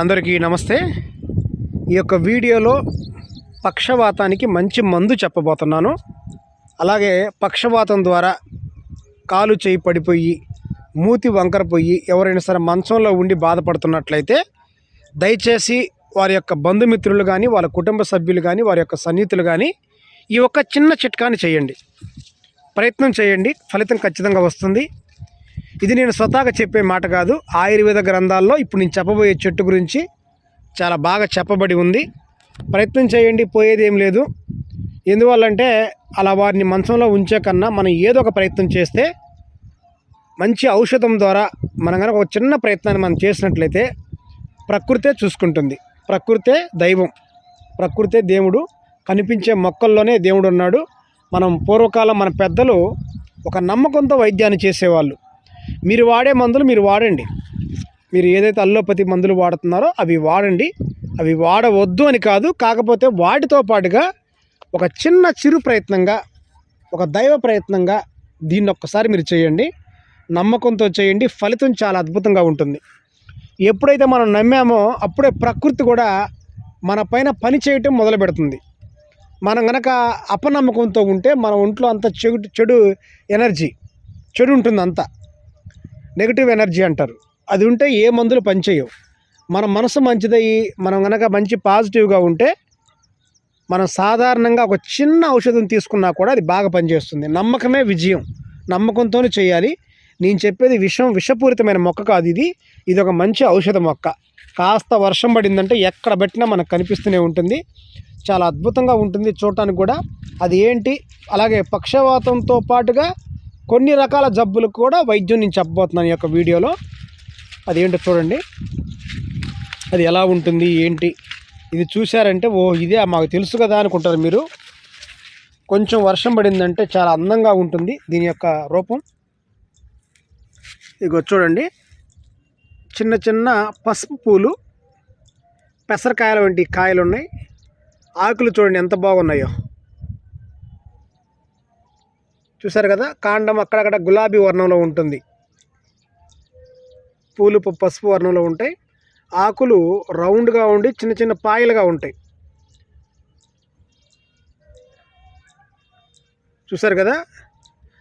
అందరికీ నమస్తే. ఈ యొక్క వీడియోలో పక్షవాతానికి మంచి మందు చెప్పబోతున్నాను. అలాగే పక్షవాతం ద్వారా కాలు చేయి పడిపోయి మూతి వంకరపోయి ఎవరైనా సరే మంచంలో ఉండి బాధపడుతున్నట్లయితే దయచేసి వారి యొక్క బంధుమిత్రులు కానీ వాళ్ళ కుటుంబ సభ్యులు కానీ వారి యొక్క సన్నిహితులు కానీ ఈ ఒక్క చిన్న చిట్కాని చేయండి. ప్రయత్నం చేయండి. ఫలితం ఖచ్చితంగా వస్తుంది. ఇది నేను స్వతహాగా చెప్పే మాట కాదు. ఆయుర్వేద గ్రంథాల్లో ఇప్పుడు నేను చెప్పబోయే చెట్టు గురించి చాలా బాగా చెప్పబడి ఉంది. ప్రయత్నం చేయండి పోయేది ఏం లేదు. ఎందువల్లంటే అలా వారిని మంచంలో ఉంచే కన్నా మనం ఏదో ఒక ప్రయత్నం చేస్తే మంచి ఔషధం ద్వారా మనం కనుక ఒక చిన్న ప్రయత్నాన్ని మనం చేసినట్లయితే ప్రకృతే చూసుకుంటుంది. ప్రకృతే దైవం. ప్రకృతే దేవుడు. కనిపించే మొక్కల్లోనే దేవుడు ఉన్నాడు. మనం పూర్వకాలం మన పెద్దలు ఒక నమ్మకంతో వైద్యాన్ని చేసేవాళ్ళు. మీరు వాడే మందులు మీరు వాడండి. మీరు ఏదైతే అల్లోపతి మందులు వాడుతున్నారో అవి వాడండి. అవి వాడవద్దు అని కాదు కాకపోతే వాటితో పాటుగా ఒక చిన్న చిరు ప్రయత్నంగా ఒక దైవ ప్రయత్నంగా దీన్ని ఒక్కసారి మీరు చేయండి. నమ్మకంతో చేయండి. ఫలితం చాలా అద్భుతంగా ఉంటుంది. ఎప్పుడైతే మనం నమ్మామో అప్పుడే ప్రకృతి కూడా మన పైన పని చేయటం మొదలు పెడుతుంది. మనం గనక అపనమ్మకంతో ఉంటే మన ఒంట్లో అంత చెడు చెడు ఎనర్జీ చెడు ఉంటుంది అంతా. నెగిటివ్ ఎనర్జీ అంటారు. అది ఉంటే ఏ మందులు పనిచేయవు. మన మనసు మంచిదయ్యి మనం కనుక మంచి పాజిటివ్గా ఉంటే మనం సాధారణంగా ఒక చిన్న ఔషధం తీసుకున్నా కూడా అది బాగా పనిచేస్తుంది. నమ్మకమే విజయం. నమ్మకంతోనే చేయాలి. నేను చెప్పేది విషం విషపూరితమైన మొక్క కాదు ఇది. ఇది ఒక మంచి ఔషధ మొక్క. కాస్త వర్షం పడిందంటే ఎక్కడ పెట్టినా మనకు కనిపిస్తూనే ఉంటుంది. చాలా అద్భుతంగా ఉంటుంది చూడటానికి కూడా. అది ఏంటి? అలాగే పక్షవాతంతో పాటుగా కొన్ని రకాల జబ్బులకు కూడా వైద్యం నేను చెప్పబోతున్నాను ఈ యొక్క వీడియోలో. అది ఏంటో చూడండి. అది ఎలా ఉంటుంది ఏంటి? ఇది చూశారంటే ఓ ఇదే మాకు తెలుసు కదా అనుకుంటారు మీరు. కొంచెం వర్షం పడిందంటే చాలా అందంగా ఉంటుంది దీని యొక్క రూపం. ఇగో చూడండి. చిన్న చిన్న పసుపు పూలు పెసరకాయల వంటి కాయలు ఉన్నాయి ఆకులు చూడండి ఎంత బాగున్నాయో. చూసారు కదా? కాండం అక్కడక్కడ గులాబీ వర్ణంలో ఉంటుంది. పూలు పసుపు వర్ణంలో ఉంటాయి. ఆకులు రౌండ్గా ఉండి చిన్న చిన్న పాయలుగా ఉంటాయి. చూసారు కదా?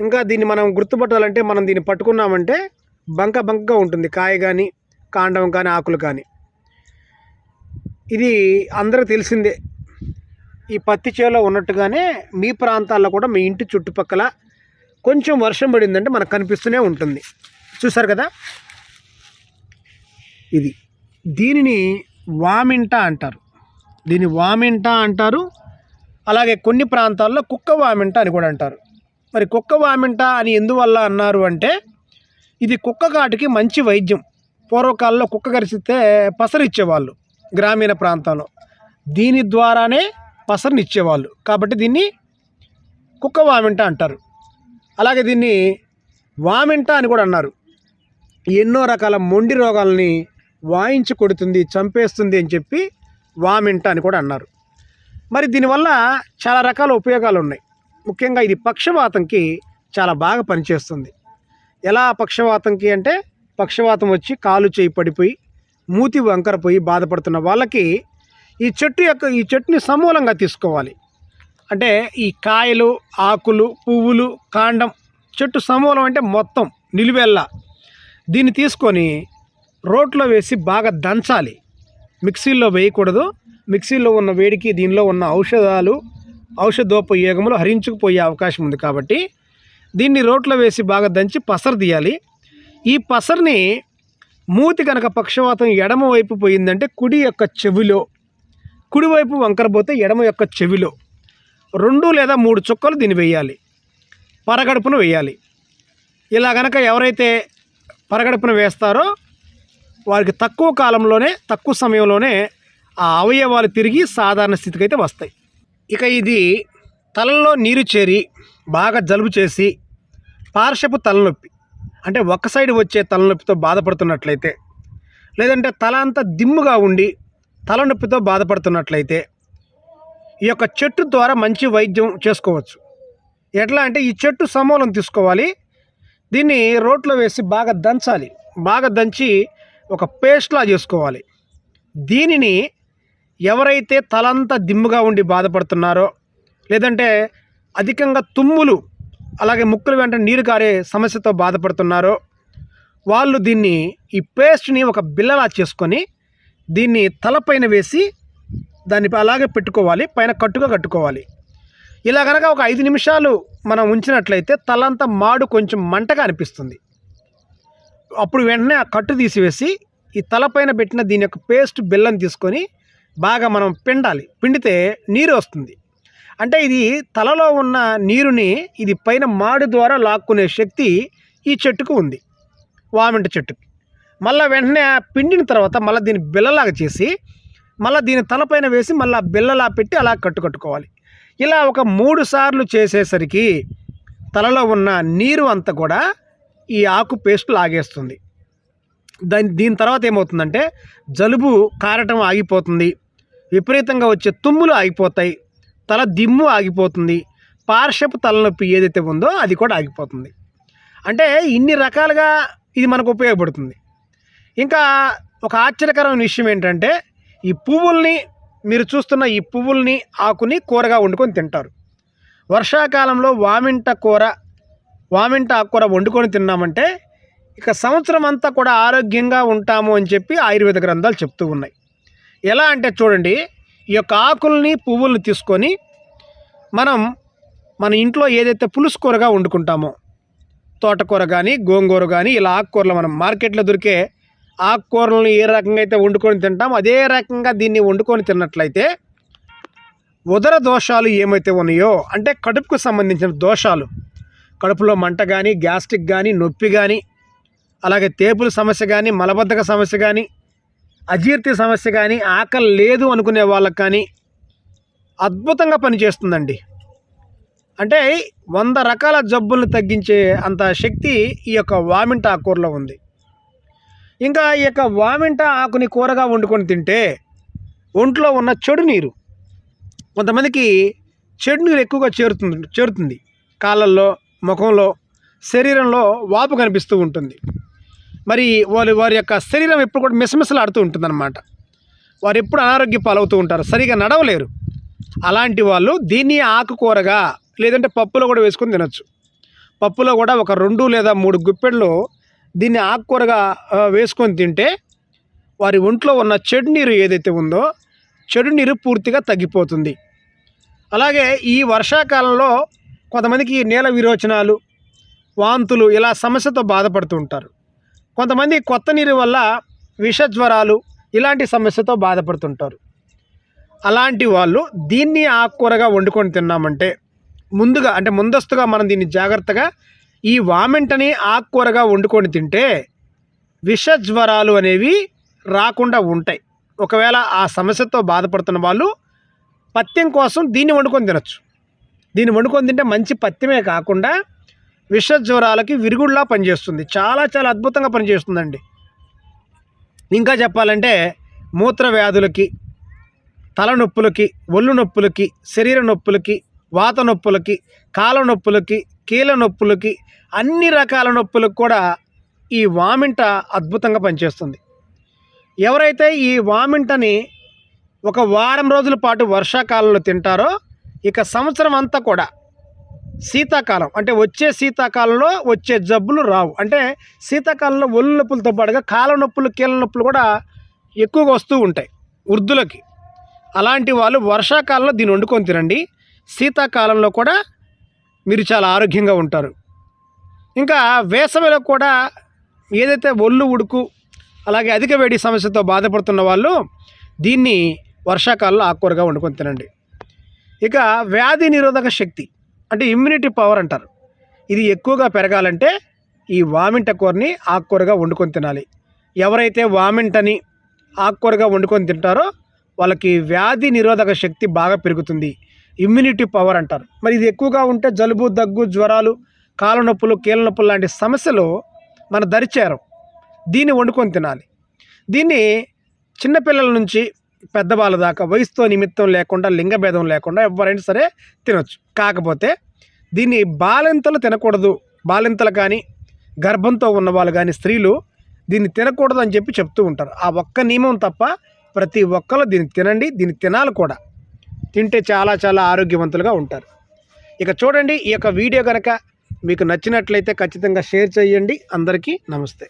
ఇంకా దీన్ని మనం గుర్తుపట్టాలంటే మనం దీన్ని పట్టుకున్నామంటే బంక బంకగా ఉంటుంది. కాయ కానీ కాండం కానీ ఆకులు కానీ ఇది అందరూ తెలిసిందే. ఈ పత్తి చేలో ఉన్నట్టుగానే మీ ప్రాంతాల్లో కూడా మీ ఇంటి చుట్టుపక్కల కొంచెం వర్షం పడిందంటే మనకు కనిపిస్తూనే ఉంటుంది. చూసారు కదా? ఇది. దీనిని వామింట అంటారు. దీని వామింట అంటారు. అలాగే కొన్ని ప్రాంతాల్లో కుక్క వామింట అని కూడా అంటారు. మరి కుక్క వామింట అని ఎందువల్ల అన్నారు అంటే ఇది కుక్క కాటికి మంచి వైద్యం. పూర్వకాలంలో కుక్క కరిచితే పసరిచ్చేవాళ్ళు గ్రామీణ ప్రాంతంలో దీని ద్వారానే పసరినిచ్చేవాళ్ళు. కాబట్టి దీన్ని కుక్క వామింట అంటారు. అలాగే దీన్ని వామింట అని కూడా అన్నారు. ఎన్నో రకాల మొండి రోగాల్ని వాయించి కొడుతుంది చంపేస్తుంది అని చెప్పి వామింట అని కూడా అన్నారు. మరి దీనివల్ల చాలా రకాల ఉపయోగాలు ఉన్నాయి ముఖ్యంగా ఇది పక్షవాతంకి చాలా బాగా పనిచేస్తుంది. ఎలా పక్షవాతంకి అంటే పక్షవాతం వచ్చి కాలు చేయి పడిపోయి మూతి వంకరపోయి బాధపడుతున్న వాళ్ళకి ఈ చెట్టు యొక్క ఈ చెట్టుని సమూలంగా తీసుకోవాలి. అంటే ఈ కాయలు ఆకులు పువ్వులు కాండం చెట్టు సమూలం అంటే మొత్తం నిలువెల్లా. దీన్ని తీసుకొని రోట్లో వేసి బాగా దంచాలి. మిక్సీలో వేయకూడదు. మిక్సీలో ఉన్న వేడికి దీనిలో ఉన్న ఔషధాలు ఔషధోపయోగములు హరించుకుపోయే అవకాశం ఉంది కాబట్టి దీన్ని రోట్లో వేసి బాగా దంచి పసరు తీయాలి. ఈ పసరుని మూతి కనుక పక్షవాతం ఎడమ వైపు పోయిందంటే కుడి యొక్క చెవిలో కుడివైపు వంకరపోతే ఎడమ యొక్క చెవిలో. రెండు లేదా మూడు చుక్కలు దీన్ని వేయాలి. పరగడుపును వేయాలి. ఇలా గనక ఎవరైతే పరగడుపును వేస్తారో వారికి తక్కువ కాలంలోనే తక్కువ సమయంలోనే ఆ అవయవాలు తిరిగి సాధారణ స్థితికి అయితే వస్తాయి. ఇక ఇది తలలో నీరు చేరి బాగా జలుబు చేసి పార్శ్వపు తలనొప్పి అంటే ఒక సైడ్ వచ్చే తలనొప్పితో బాధపడుతున్నట్లయితే లేదంటే తల అంతా దిమ్ముగా ఉండి తలనొప్పితో బాధపడుతున్నట్లయితే ఈ యొక్క చెట్టు ద్వారా మంచి వైద్యం చేసుకోవచ్చు. ఎట్లా అంటే ఈ చెట్టు సమూలం తీసుకోవాలి. దీన్ని రోట్లో వేసి బాగా దంచాలి. బాగా దంచి ఒక పేస్ట్లా చేసుకోవాలి. దీనిని ఎవరైతే తలంతా దిమ్ముగా ఉండి బాధపడుతున్నారో లేదంటే అధికంగా తుమ్ములు అలాగే ముక్కులు వెంట నీరు కారే సమస్యతో బాధపడుతున్నారో వాళ్ళు దీన్ని ఈ పేస్ట్ని ఒక బిల్లలా చేసుకొని దీన్ని తలపైన వేసి దాన్ని అలాగే పెట్టుకోవాలి పైన కట్టుగా కట్టుకోవాలి. ఇలా కనుక ఒక ఐదు నిమిషాలు మనం ఉంచినట్లయితే తలంతా మాడు కొంచెం మంటగా అనిపిస్తుంది. అప్పుడు వెంటనే ఆ కట్టు తీసివేసి ఈ తలపైన పెట్టిన దీని యొక్క పేస్ట్ బెల్లం తీసుకొని బాగా మనం పిండాలి. పిండితే నీరు వస్తుంది. అంటే ఇది తలలో ఉన్న నీరుని ఇది పైన మాడు ద్వారా లాక్కునే శక్తి ఈ చెట్టుకు ఉంది. వామింట చెట్టుకి. మళ్ళీ వెంటనే ఆ పిండిన తర్వాత మళ్ళీ దీన్ని బిల్లలాగా చేసి మళ్ళీ దీని తలపైన వేసి మళ్ళీ బిల్లలా పెట్టి అలా కట్టుకట్టుకోవాలి. ఇలా ఒక మూడు సార్లు చేసేసరికి తలలో ఉన్న నీరు అంతా కూడా ఈ ఆకు పేస్ట్ లాగేస్తుంది. దాని దీని తర్వాత ఏమవుతుందంటే జలుబు కారటం ఆగిపోతుంది. విపరీతంగా వచ్చే తుమ్ములు ఆగిపోతాయి. తల దిమ్ము ఆగిపోతుంది. పార్శ్వపు తలనొప్పి ఏదైతే ఉందో అది కూడా ఆగిపోతుంది. అంటే ఇన్ని రకాలుగా ఇది మనకు ఉపయోగపడుతుంది. ఇంకా ఒక ఆశ్చర్యకరమైన విషయం ఏంటంటే ఈ పువ్వుల్ని మీరు చూస్తున్న ఈ పువ్వుల్ని ఆకుని కూరగా వండుకొని తింటారు. వర్షాకాలంలో వామింట కూర వామింట ఆకుకూర వండుకొని తిన్నామంటే ఇక సంవత్సరం అంతా కూడా ఆరోగ్యంగా ఉంటాము అని చెప్పి ఆయుర్వేద గ్రంథాలు చెప్తూ ఉన్నాయి. ఎలా అంటే చూడండి ఈ యొక్క ఆకుల్ని పువ్వుల్ని తీసుకొని మనం మన ఇంట్లో ఏదైతే పులుసు కూరగా వండుకుంటామో తోటకూర కానీ గోంగూర కానీ ఇలా ఆకుకూరలు మనం మార్కెట్లో దొరికే ఆకుకూరలను ఏ రకంగా అయితే వండుకొని తింటామో అదే రకంగా దీన్ని వండుకొని తిన్నట్లయితే ఉదర దోషాలు ఏమైతే ఉన్నాయో అంటే కడుపుకు సంబంధించిన దోషాలు కడుపులో మంట కానీ గ్యాస్ట్రిక్ కానీ నొప్పి కానీ అలాగే తేపుల సమస్య కానీ మలబద్ధక సమస్య కానీ అజీర్తి సమస్య కానీ ఆకలి లేదు అనుకునే వాళ్ళకి కానీ అద్భుతంగా పనిచేస్తుందండి. అంటే వంద రకాల జబ్బులను తగ్గించే అంత శక్తి ఈ యొక్క వామింట ఆకుకూరలో ఉంది. ఇంకా ఈ యొక్క వామింట ఆకుని కూరగా వండుకొని తింటే ఒంట్లో ఉన్న చెడు నీరు కొంతమందికి చెడు నీరు ఎక్కువగా చేరుతుంది చేరుతుంది. కాళ్ళల్లో ముఖంలో శరీరంలో వాపు కనిపిస్తూ ఉంటుంది. మరి వారి వారి యొక్క శరీరం ఎప్పుడు కూడా మిసమిసలాడుతూ ఉంటుందన్నమాట. వారు ఎప్పుడు అనారోగ్య పాలవుతూ ఉంటారు సరిగా నడవలేరు. అలాంటి వాళ్ళు దీన్ని ఆకుకూరగా లేదంటే పప్పులో కూడా వేసుకొని తినొచ్చు. పప్పులో కూడా ఒక రెండు లేదా మూడు గుప్పెళ్ళు దీన్ని ఆకుకూరగా వేసుకొని తింటే వారి ఒంట్లో ఉన్న చెడు నీరు ఏదైతే ఉందో చెడు నీరు పూర్తిగా తగ్గిపోతుంది. అలాగే ఈ వర్షాకాలంలో కొంతమందికి నేల విరోచనాలు వాంతులు ఇలా సమస్యతో బాధపడుతూ ఉంటారు. కొంతమంది కొత్త నీరు వల్ల విషజ్వరాలు ఇలాంటి సమస్యతో బాధపడుతుంటారు అలాంటి వాళ్ళు దీన్ని ఆకుకూరగా వండుకొని తిన్నామంటే ముందుగా అంటే ముందస్తుగా మనం దీన్ని జాగ్రత్తగా ఈ వామెంటని ఆకుకూరగా వండుకొని తింటే విషజ్వరాలు అనేవి రాకుండా ఉంటాయి. ఒకవేళ ఆ సమస్యతో బాధపడుతున్న వాళ్ళు పత్యం కోసం దీన్ని వండుకొని తినచ్చు. దీన్ని వండుకొని తింటే మంచి పత్యమే కాకుండా విషజ్వరాలకి విరుగుడులా పనిచేస్తుంది. చాలా చాలా అద్భుతంగా పనిచేస్తుందండి. ఇంకా చెప్పాలంటే మూత్ర వ్యాధులకి తలనొప్పులకి ఒళ్ళు నొప్పులకి శరీర నొప్పులకి వాత నొప్పులకి కాళ్ళ నొప్పులకి కీళ్ళ నొప్పులకి అన్ని రకాల నొప్పులకు కూడా ఈ వామింట అద్భుతంగా పనిచేస్తుంది. ఎవరైతే ఈ వామింటని ఒక వారం రోజుల పాటు వర్షాకాలంలో తింటారో ఇక సంవత్సరం అంతా కూడా శీతాకాలం అంటే వచ్చే శీతాకాలంలో వచ్చే జబ్బులు రావు. అంటే శీతాకాలంలో ఒళ్ళు నొప్పులతో పాటుగా కాళ్ళ నొప్పులు కీళ్ళ నొప్పులు కూడా ఎక్కువగా వస్తూ ఉంటాయి వృద్ధులకి. అలాంటి వాళ్ళు వర్షాకాలంలో దీన్ని వండుకొని తినండి. శీతాకాలంలో కూడా మీరు చాలా ఆరోగ్యంగా ఉంటారు. ఇంకా వేసవిలో కూడా ఏదైతే ఒళ్ళు ఉడుకు అలాగే అధిక వేడి సమస్యతో బాధపడుతున్న వాళ్ళు దీన్ని వర్షాకాలంలో ఆకుకూరగా వండుకొని తినండి. ఇక వ్యాధి నిరోధక శక్తి అంటే ఇమ్యూనిటీ పవర్ అంటారు. ఇది ఎక్కువగా పెరగాలంటే ఈ వామింట కూరని ఆకుకూరగా వండుకొని తినాలి. ఎవరైతే వామింటని ఆకుకూరగా వండుకొని తింటారో వాళ్ళకి వ్యాధి నిరోధక శక్తి బాగా పెరుగుతుంది. ఇమ్యూనిటీ పవర్ అంటారు. మరి ఇది ఎక్కువగా ఉంటే జలుబు దగ్గు జ్వరాలు కాళ్ళ నొప్పులు కీళ్ళ నొప్పులు లాంటి సమస్యలు మన దరిచేరం. దీన్ని వండుకొని తినాలి. దీన్ని చిన్నపిల్లల నుంచి పెద్దవాళ్ళ దాకా వయసుతో నిమిత్తం లేకుండా లింగభేదం లేకుండా ఎవరైనా సరే తినొచ్చు. కాకపోతే దీన్ని బాలింతలు తినకూడదు. బాలింతలు కానీ గర్భంతో ఉన్న వాళ్ళు కానీ స్త్రీలు దీన్ని తినకూడదు అని చెప్పి చెప్తూ ఉంటారు. ఆ ఒక్క నియమం తప్ప ప్రతి ఒక్కరు దీన్ని తినండి దీన్ని తినాలి కూడా. తింటే చాలా చాలా ఆరోగ్యవంతులుగా ఉంటారు. ఇక చూడండి ఈ యొక్క వీడియో కనుక మీకు నచ్చినట్లయితే ఖచ్చితంగా షేర్ చేయండి. అందరికీ నమస్తే.